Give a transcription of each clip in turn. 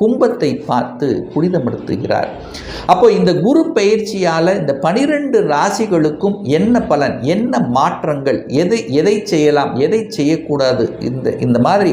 கும்பத்தை பார்த்து புனிதப்படுத்துகிறார். அப்போ இந்த குரு பயிற்சியால் இந்த பனிரெண்டு ராசிகளுக்கும் என்ன பலன் என்ன மாற்றங்கள் எதை எதை செய்யலாம் எதை செய்யக்கூடாது இந்த இந்த மாதிரி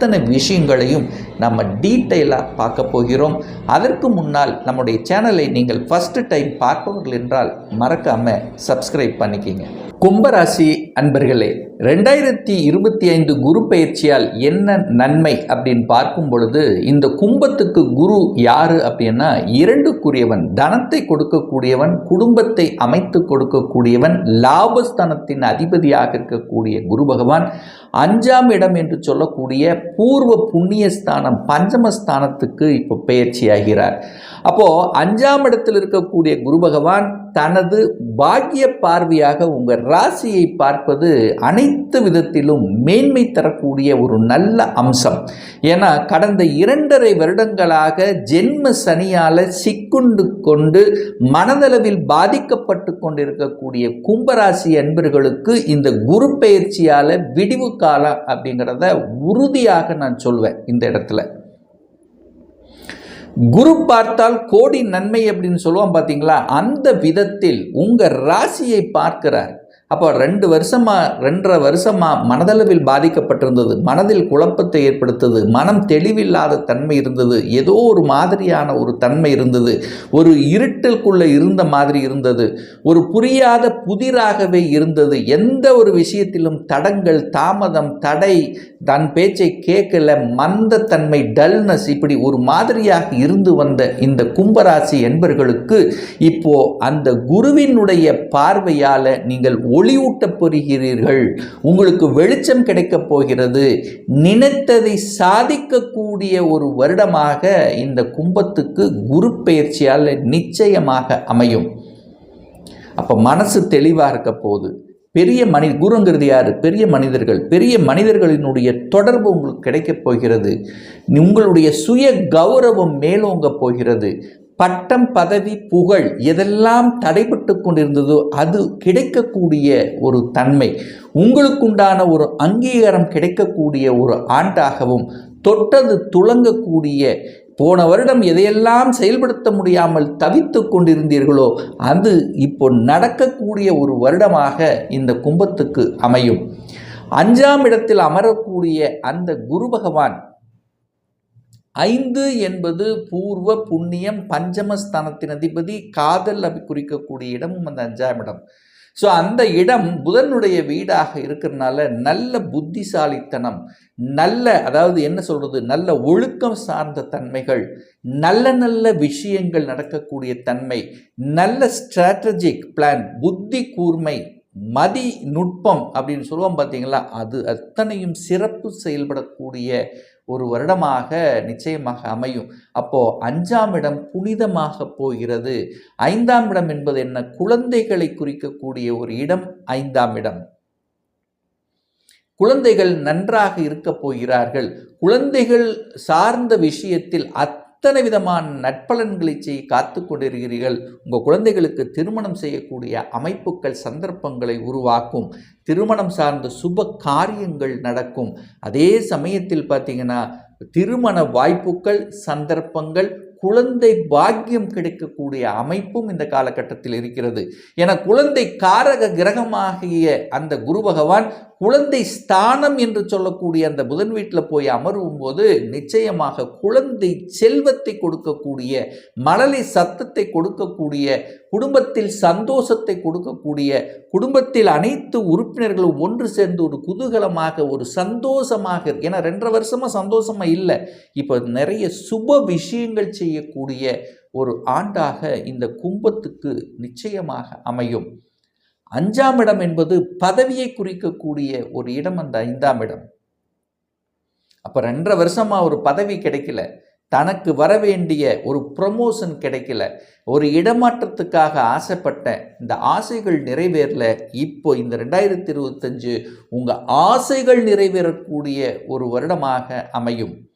அத்தனை விஷயங்களையும் நம்ம டீட்டெயிலாக பார்க்க போகிறோம். அதற்கு முன்னால் நம்முடைய சேனலை நீங்கள் ஃபஸ்ட்டு டைம் பார்ப்பவர்கள் என்றால் மறக்காமல் சப்ஸ்கிரைப் பண்ணிக்கிங்க. கும்பராசி அன்பர்களே ரெண்டாயிரத்தி இருபத்தி ஐந்து குரு பயிற்சியால் என்ன நன்மை அப்படின்னு பார்க்கும் பொழுது இந்த கும்பத்துக்கு குரு யாரு அப்படின்னா இரண்டுக்குரியவன் தனத்தை கொடுக்கக்கூடியவன் குடும்பத்தை அமைத்து கொடுக்கக்கூடியவன் லாபஸ்தானத்தின் அதிபதியாக இருக்கக்கூடிய குரு பகவான். அஞ்சாம் இடம் என்று சொல்லக்கூடிய பூர்வ புண்ணியஸ்தானம் பஞ்சமஸ்தானத்துக்கு இப்போ பயிற்சி ஆகிறார் அப்போது அஞ்சாம் இடத்தில் இருக்கக்கூடிய குரு பகவான் தனது பாக்கிய பார்வையாக உங்கள் ராசியை பார்ப்பது அனைத்து விதத்திலும் மேன்மை தரக்கூடிய ஒரு நல்ல அம்சம். ஏன்னா கடந்த இரண்டரை வருடங்களாக ஜென்ம சனியால் சிக்குண்டு கொண்டு மனதளவில் பாதிக்கப்பட்டு கொண்டிருக்கக்கூடிய கும்பராசி அன்பர்களுக்கு இந்த குரு பயிற்சியால் விடிவு காலம் அப்படிங்கிறத உறுதியாக நான் சொல்வேன் இந்த இடத்துல. குரு பார்த்தால் கோடி நன்மை அப்படின்னு சொல்லுவோம் பார்த்தீங்களா அந்த விதத்தில் உங்கள் ராசியை பார்க்கிறார். அப்போ ரெண்டு வருஷமாக ரெண்டரை வருஷமாக மனதளவில் பாதிக்கப்பட்டிருந்தது. மனதில் குழப்பத்தை ஏற்படுத்தது. மனம் தெளிவில்லாத தன்மை இருந்தது. ஏதோ ஒரு மாதிரியான ஒரு தன்மை இருந்தது. ஒரு இருட்டலுக்குள்ளே இருந்த மாதிரி இருந்தது. ஒரு புரியாத புதிராகவே இருந்தது. எந்த ஒரு விஷயத்திலும் தடங்கள் தாமதம் தடை தன் பேச்சை கேட்கல மந்தத்தன்மை டல்னஸ் இப்படி ஒரு மாதிரியாக இருந்து வந்த இந்த கும்பராசி என்பர்களுக்கு இப்போ அந்த குருவினுடைய பார்வையால் நீங்கள் ஒளியூட்டப் பெறுகிறீர்கள் உங்களுக்கு வெளிச்சம் கிடைக்கப் போகிறது. நினைத்ததை சாதிக்கக்கூடிய ஒரு வருடமாக இந்த கும்பத்துக்கு குரு பயிற்சியால் நிச்சயமாக அமையும். அப்போ மனசு தெளிவாக இருக்க போகுது. பெரிய மனித குருங்கிறது யார்? பெரிய மனிதர்கள். பெரிய மனிதர்களினுடைய தொடர்பு உங்களுக்கு கிடைக்கப் போகிறது. உங்களுடைய சுய கௌரவம் மேலோங்க போகிறது. பட்டம் பதவி புகழ் எதெல்லாம் தடைபட்டு கொண்டிருந்ததோ அது கிடைக்கக்கூடிய ஒரு தன்மை. உங்களுக்குண்டான ஒரு அங்கீகாரம் கிடைக்கக்கூடிய ஒரு ஆண்டாகவும் தொட்டது துளங்கக்கூடிய போன வருடம் எதையெல்லாம் செயல்படுத்த முடியாமல் தவித்து கொண்டிருந்தீர்களோ அது இப்போ நடக்கக்கூடிய ஒரு வருடமாக இந்த கும்பத்துக்கு அமையும். அஞ்சாம் இடத்தில் அமரக்கூடிய அந்த குரு பகவான் ஐந்து என்பது பூர்வ புண்ணியம் பஞ்சமஸ்தானத்தின் அதிபதி காதல் அபி குறிக்கக்கூடிய இடமும் அந்த அஞ்சாம் இடம். ஸோ அந்த இடம் புதனுடைய வீடாக இருக்கிறதுனால நல்ல புத்திசாலித்தனம் நல்ல அதாவது என்ன சொல்கிறது நல்ல ஒழுக்கம் சார்ந்த தன்மைகள் நல்ல நல்ல விஷயங்கள் நடக்கக்கூடிய தன்மை நல்ல ஸ்ட்ராட்டஜிக் பிளான் புத்தி கூர்மை மதி நுட்பம் அப்படின்னு சொல்லுவோம் பார்த்தீங்களா அது அத்தனையும் சிறப்பு செயல்படக்கூடிய ஒரு வருடமாக நிச்சயமாக அமையும். அப்போ அஞ்சாம் இடம் புனிதமாக போகிறது. ஐந்தாம் இடம் என்பது என்ன? குழந்தைகளை குறிக்கக்கூடிய ஒரு இடம் ஐந்தாம் இடம். குழந்தைகள் நன்றாக இருக்க போகிறார்கள். குழந்தைகள் சார்ந்த விஷயத்தில் அத்தனை விதமான நட்பலன்களை செய்ய காத்து கொண்டிருக்கிறீர்கள். உங்கள் குழந்தைகளுக்கு திருமணம் செய்யக்கூடிய அமைப்புகள் சந்தர்ப்பங்களை உருவாக்கும். திருமணம் சார்ந்த சுப காரியங்கள் நடக்கும். அதே சமயத்தில் பார்த்தீங்கன்னா திருமண வாய்ப்புகள் சந்தர்ப்பங்கள் குழந்தை பாக்கியம் கிடைக்கக்கூடிய அமைப்பும் இந்த காலகட்டத்தில் இருக்கிறது. என குழந்தை காரக கிரகமாகிய அந்த குரு பகவான் குழந்தை ஸ்தானம் என்று சொல்லக்கூடிய அந்த புதன் வீட்டில் போய் அமரும் போது நிச்சயமாக குழந்தை செல்வத்தை கொடுக்கக்கூடிய மழலை சத்தத்தை கொடுக்கக்கூடிய குடும்பத்தில் சந்தோஷத்தை கொடுக்கக்கூடிய குடும்பத்தில் அனைத்து உறுப்பினர்களும் ஒன்று சேர்ந்து ஒரு குதூகலமாக ஒரு சந்தோஷமாக ஏன்னா ரெண்டரை வருஷமாக சந்தோஷமாக இல்லை. இப்போ நிறைய சுப விஷயங்கள் செய்யக்கூடிய ஒரு ஆண்டாக இந்த கும்பத்துக்கு நிச்சயமாக அமையும். அஞ்சாம் இடம் என்பது பதவியை குறிக்கக்கூடிய ஒரு இடம் அந்த ஐந்தாம் இடம். அப்போ ரெண்டரை வருஷமாக ஒரு பதவி கிடைக்கல. தனக்கு வர வேண்டிய ஒரு ப்ரமோஷன் கிடைக்கல. ஒரு இடமாற்றத்துக்காக ஆசைப்பட்ட இந்த ஆசைகள் நிறைவேறல. இப்போ இந்த ரெண்டாயிரத்தி இருபத்தஞ்சு உங்கள் ஆசைகள் நிறைவேறக்கூடிய ஒரு வருடமாக அமையும்.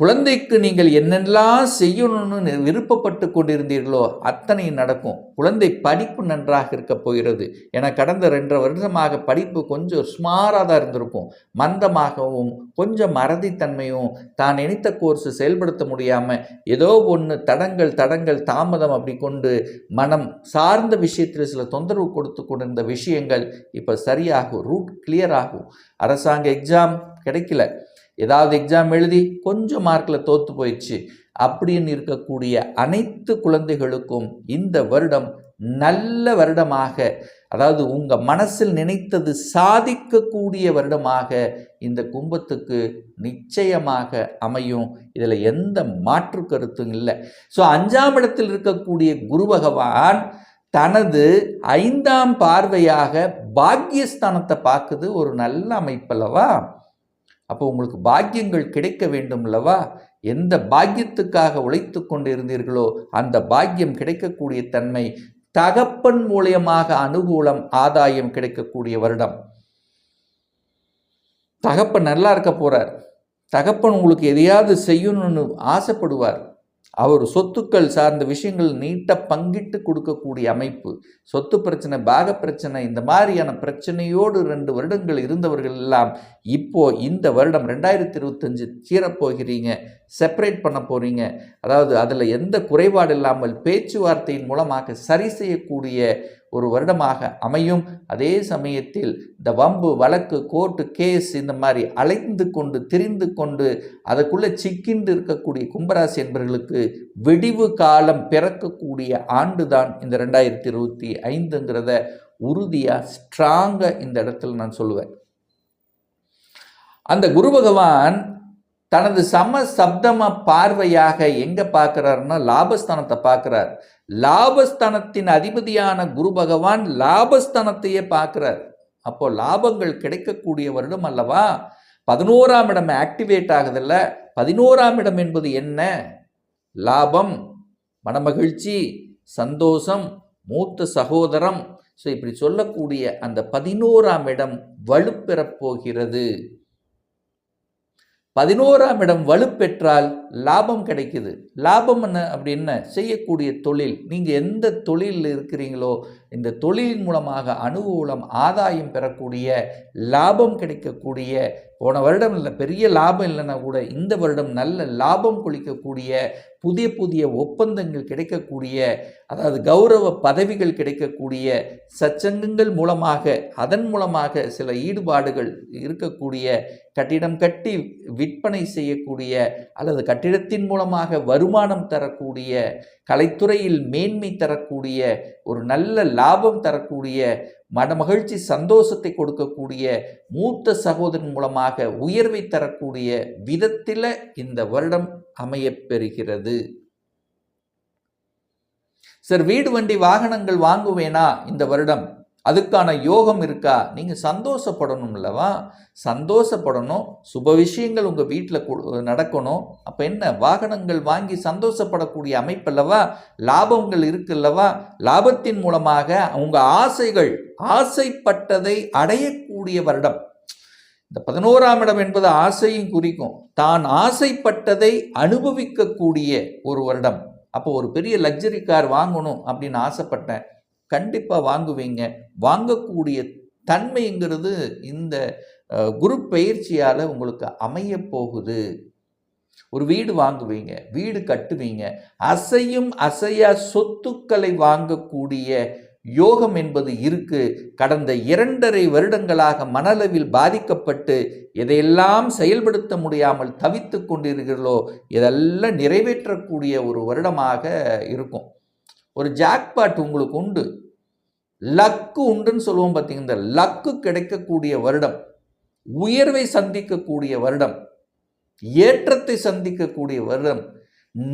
குழந்தைக்கு நீங்கள் என்னெல்லாம் செய்யணும்னு விருப்பப்பட்டு கொண்டிருந்தீர்களோ அத்தனை நடக்கும். குழந்தை படிப்பு நன்றாக இருக்க போகிறது. என கடந்த ரெண்டரை வருஷமாக படிப்பு கொஞ்சம் சுமாராக தான் இருந்திருக்கும். மந்தமாகவும் கொஞ்சம் மறதித்தன்மையும் தான் நினைத்த கோர்ஸ் செயல்படுத்த முடியாமல் ஏதோ ஒன்று தடங்கள் தடங்கள் தாமதம் அப்படி கொண்டு மனம் சார்ந்த விஷயத்தில் சில தொந்தரவு கொடுத்து கொண்டிருந்த விஷயங்கள் இப்போ சரியாகும் ரூட் கிளியர் ஆகும். அரசாங்க எக்ஸாம் கிடைக்கல. ஏதாவது எக்ஸாம் எழுதி கொஞ்சம் மார்க்கில் தோற்று போயிடுச்சு. அப்படின்னு இருக்கக்கூடிய அனைத்து குழந்தைகளுக்கும் இந்த வருடம் நல்ல வருடமாக அதாவது உங்கள் மனசில் நினைத்தது சாதிக்கக்கூடிய வருடமாக இந்த கும்பத்துக்கு நிச்சயமாக அமையும். இதில் எந்த மாற்று கருத்தும் இல்லை. ஸோ அஞ்சாம் இடத்தில் இருக்கக்கூடிய குரு பகவான் தனது ஐந்தாம் பார்வையாக பாக்கியஸ்தானத்தை பார்க்குது. ஒரு நல்ல அமைப்பல்லவா அப்போ உங்களுக்கு பாக்கியங்கள் கிடைக்க வேண்டும் அல்லவா எந்த பாக்கியத்துக்காக உழைத்து கொண்டிருந்தீர்களோ அந்த பாக்கியம் கிடைக்கக்கூடிய தன்மை தகப்பன் மூலியமாக அனுகூலம் ஆதாயம் கிடைக்கக்கூடிய வருடம். தகப்பன் நல்லா இருக்க போகிறார் தகப்பன் உங்களுக்கு எதையாவது செய்யணும்னு ஆசைப்படுவார். அவர் சொத்துக்கள் சார்ந்த விஷயங்கள் நீட்டாக பங்கிட்டு கொடுக்கக்கூடிய அமைப்பு. சொத்து பிரச்சனை பாக பிரச்சனை இந்த மாதிரியான பிரச்சனையோடு ரெண்டு வருடங்கள் இருந்தவர்கள் எல்லாம் இப்போ இந்த வருடம் ரெண்டாயிரத்தி இருபத்தஞ்சு சீரப்போகிறீங்க செப்பரேட் பண்ண போகிறீங்க அதாவது அதில் எந்த குறைபாடு இல்லாமல் பேச்சுவார்த்தையின் மூலமாக சரி செய்யக்கூடிய ஒரு வருடமாக அமையும். அதே சமயத்தில் இந்த வம்பு வழக்கு கோர்ட்டு கேஸ் இந்த மாதிரி அலைந்து கொண்டு திரிந்து கொண்டு அதுக்குள்ளே சிக்கிண்டு இருக்கக்கூடிய கும்பராசி என்பவர்களுக்கு வெடிவு காலம் பிறக்கக்கூடிய ஆண்டு தான் இந்த ரெண்டாயிரத்தி இருபத்தி ஐந்துங்கிறத உறுதியாக ஸ்ட்ராங்காக இந்த இடத்துல நான் சொல்லுவேன். அந்த குரு பகவான் தனது சம சப்தம பார்வையாக எங்கே பார்க்குறாருன்னா லாபஸ்தானத்தை பார்க்குறார். லாபஸ்தானத்தின் அதிபதியான குரு பகவான் லாபஸ்தானத்தையே பார்க்குறார். அப்போ லாபங்கள் கிடைக்கக்கூடிய வருடம் அல்லவா பதினோராம் இடம் ஆக்டிவேட் ஆகுதில்ல பதினோராம் இடம் என்பது என்ன? லாபம் மனமகிழ்ச்சி சந்தோஷம் மூத்த சகோதரம். ஸோ இப்படி சொல்லக்கூடிய அந்த பதினோராம் இடம் வலுப்பெறப் போகிறது. பதினோராம் இடம் வலுப்பெற்றால் லாபம் கிடைக்குது. லாபம் என்ன? அப்படின்னா செய்யக்கூடிய தொழில். நீங்கள் எந்த தொழிலில் இருக்கிறீங்களோ இந்த தொழிலின் மூலமாக அனுகூலம் ஆதாயம் பெறக்கூடிய லாபம் கிடைக்கக்கூடிய போன வருடம் இல்லை பெரிய லாபம் இல்லைன்னா கூட இந்த வருடம் நல்ல லாபம் குளிக்கக்கூடிய புதிய புதிய ஒப்பந்தங்கள் கிடைக்கக்கூடிய அதாவது கௌரவ பதவிகள் கிடைக்கக்கூடிய சச்சங்கங்கள் மூலமாக அதன் மூலமாக சில ஈடுபாடுகள் இருக்கக்கூடிய கட்டிடம் கட்டி விற்பனை செய்யக்கூடிய அல்லது கட்டிடத்தின் மூலமாக வருமானம் தரக்கூடிய கலைத்துறையில் மேன்மை தரக்கூடிய ஒரு நல்ல லாபம் தரக்கூடிய மனமகிழ்ச்சி சந்தோஷத்தை கொடுக்கக்கூடிய மூத்த சகோதரன் மூலமாக உயர்வை தரக்கூடிய விதத்தில் இந்த வருடம் அமையப்பெறுகிறது சார் வீடு வண்டி வாகனங்கள் வாங்குவேனா இந்த வருடம்? அதுக்கான யோகம் இருக்கா? நீங்கள் சந்தோஷப்படணும் இல்லவா சந்தோஷப்படணும். சுப விஷயங்கள் உங்கள் வீட்டில் நடக்கணும். அப்போ என்ன? வாகனங்கள் வாங்கி சந்தோஷப்படக்கூடிய அமைப்பல்லவா லாபங்கள் இருக்குல்லவா லாபத்தின் மூலமாக உங்கள் ஆசைகள் ஆசைப்பட்டதை அடையக்கூடிய வருடம். இந்த பதினோராம் இடம் என்பது ஆசையும் குறிக்கும். தான் ஆசைப்பட்டதை அனுபவிக்கக்கூடிய ஒரு வருடம். அப்போ ஒரு பெரிய லக்ஸரி கார் வாங்கணும் அப்படின்னு ஆசைப்பட்டேன். கண்டிப்பாக வாங்குவீங்க. வாங்கக்கூடிய தன்மைங்கிறது இந்த குரு பயிற்சியால் உங்களுக்கு அமைய போகுது. ஒரு வீடு வாங்குவீங்க வீடு கட்டுவீங்க. அசையும் அசையா சொத்துக்களை வாங்கக்கூடிய யோகம் என்பது இருக்கு. கடந்த இரண்டரை வருடங்களாக மனளவில் பாதிக்கப்பட்டு எதையெல்லாம் செயல்படுத்த முடியாமல் தவித்து கொண்டிருக்கிறீர்களோ இதெல்லாம் நிறைவேற்றக்கூடிய ஒரு வருடமாக இருக்கும். ஒரு ஜாக்பாட் உங்களுக்கு உண்டு. லக்கு உண்டுன்னு சொல்லுவோம் பார்த்தீங்க இந்த லக்கு கிடைக்கக்கூடிய வருடம் உயர்வை சந்திக்கக்கூடிய வருடம் ஏற்றத்தை சந்திக்கக்கூடிய வருடம்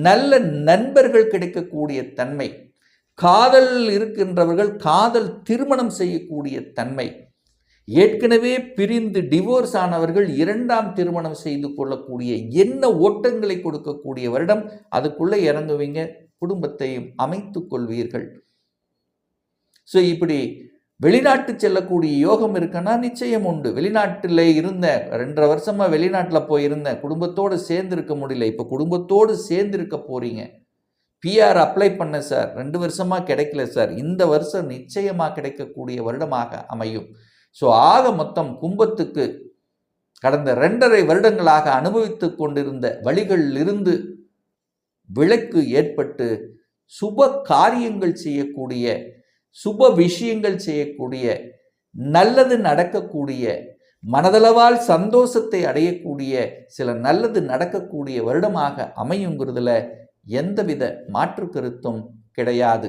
நல்ல நண்பர்கள் கிடைக்கக்கூடிய தன்மை காதல் இருக்கின்றவர்கள் காதல் திருமணம் செய்யக்கூடிய தன்மை ஏற்கனவே பிரிந்து டிவோர்ஸ் ஆனவர்கள் இரண்டாம் திருமணம் செய்து கொள்ளக்கூடிய என்ன ஓட்டங்களை கொடுக்கக்கூடிய வருடம் அதுக்குள்ளே இறங்குவீங்க குடும்பத்தையும் அமைத்து கொள்வீர்கள். ஸோ இப்படி வெளிநாட்டு செல்லக்கூடிய யோகம் இருக்குன்னா நிச்சயம் உண்டு. வெளிநாட்டில் இருந்தேன் ரெண்டரை வருஷமாக வெளிநாட்டில் போயிருந்தேன் குடும்பத்தோடு சேர்ந்து இருக்க முடியல. இப்போ குடும்பத்தோடு சேர்ந்து இருக்க போகிறீங்க பிஆர் அப்ளை பண்ண சார் ரெண்டு வருஷமாக கிடைக்கல சார் இந்த வருஷம் நிச்சயமாக கிடைக்கக்கூடிய வருடமாக அமையும். ஸோ ஆக மொத்தம் கும்பத்துக்கு கடந்த ரெண்டரை வருடங்களாக அனுபவித்து கொண்டிருந்த வழிகளிலிருந்து விளக்கு ஏற்பட்டு சுப காரியங்கள் செய்யக்கூடிய சுப விஷயங்கள் செய்யக்கூடிய நல்லது நடக்கக்கூடிய மனதளவால் சந்தோஷத்தை அடையக்கூடிய சில நல்லது நடக்கக்கூடிய வருடமாக அமையுங்கிறதுல எந்தவித மாற்று கருத்தும் கிடையாது.